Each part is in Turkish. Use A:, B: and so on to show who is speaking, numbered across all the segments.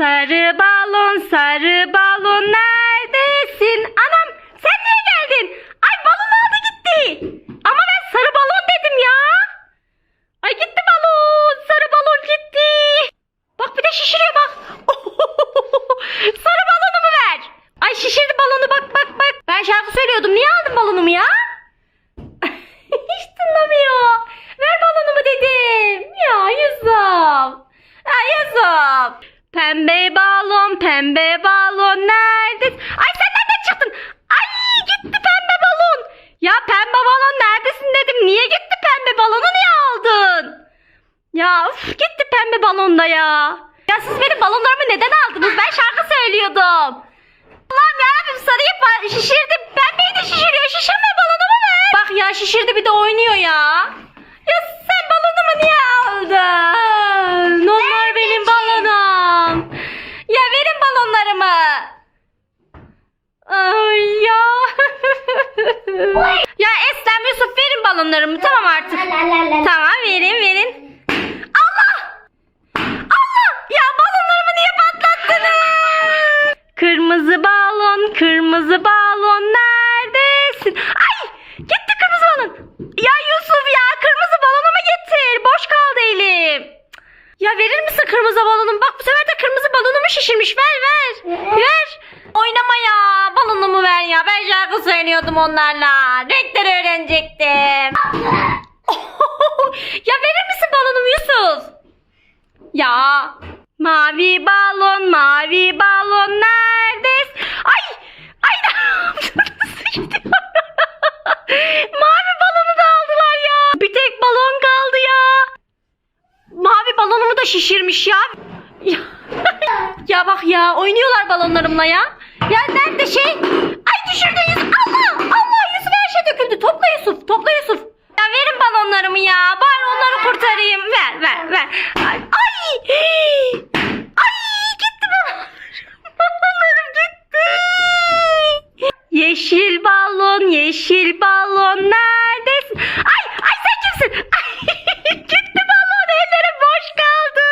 A: Sarı balon, sarı balon neredesin? Anam sen niye geldin? Ay balon aldı gitti. Ama ben sarı balon dedim ya. Ay gitti balon. Sarı balon gitti. Bak bir de şişiriyor bak. sarı balonumu ver. Ay şişirdi balonu bak bak bak. Ben şarkı söylüyordum. Niye aldın balonumu ya? Hiç dinlemiyor. Ver balonumu dedim. Ya Yusuf. Ya Yusuf. Pembe balon, pembe balon neredesin? Ay sen nereden çıktın? Ay gitti pembe balon. Ya pembe balon neredesin dedim. Niye gitti pembe balonu niye aldın? Ya uf, gitti pembe balonda ya. Ya siz benim balonlarımı neden aldınız? Ben şarkı söylüyordum. Allah'ım yarabbim sarıyı şişirdi. Pembeyi de şişiriyor. Şişirme balonumu ver. Bak ya şişirdi bir de oynuyor ya. Ya sen balonumu niye aldın? Onlar benim balonum. Ya verin balonlarımı. Ay ya. ya Eslem Yusuf verin balonlarımı tamam artık. Tamam verin verin. Allah! Allah! Ya balonlarımı niye patlattınız? Kırmızı balon, kırmızı balon neredesin? Ay! Gitti kırmızı balon. Ya Yusuf ya kırmızı balonumu getir. Boş kaldı elim. Ya verir misin kırmızı balonum? Bak bu sefer de kırmızı balonumu şişirmiş. Ver ver. Ver. Oynama ya. Balonumu ver ya. Ben şarkı söylüyordum onlarla. Renkleri öğrenecektim. ya verir misin balonumu Yusuf? Ya. Mavi balon, mavi balon neredesin? Ay! Ay mavi balonu da aldılar ya. Bir tek balon kaldı ya. Mavi balonumu da şişirmiş ya. Ya, bak ya oynuyorlar balonlarımla ya. Ya nerede şey? Ay düşürdü Topla Yusuf. Topla Yusuf. Ya verin balonlarımı ya. Bari onları kurtarayım. Ver ver ver. Ay! Ay, gitti balon. Balonlarım gitti. Yeşil balon, yeşil balon neredesin? Ay, ay sen kimsin? Ay, gitti balon, ellerim boş kaldı.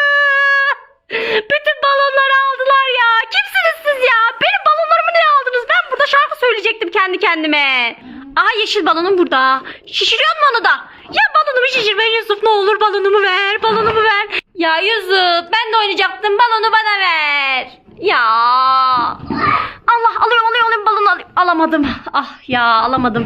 A: Bütün balonları aldılar ya. Kimsiniz siz ya? Benim balonlarımı niye aldınız? Ben burada şarkı söyleyecektim kendi kendime. Aha yeşil balonum burada. Şişiriyor mu onu da? Ya balonumu şişirme Yusuf ne olur balonumu ver. Balonumu ver. Ya Yusuf ben de oynayacaktım. Balonu bana ver. Ya. Allah alıyorum alıyorum alıyorum balonu alayım. Alamadım. Ah ya alamadım.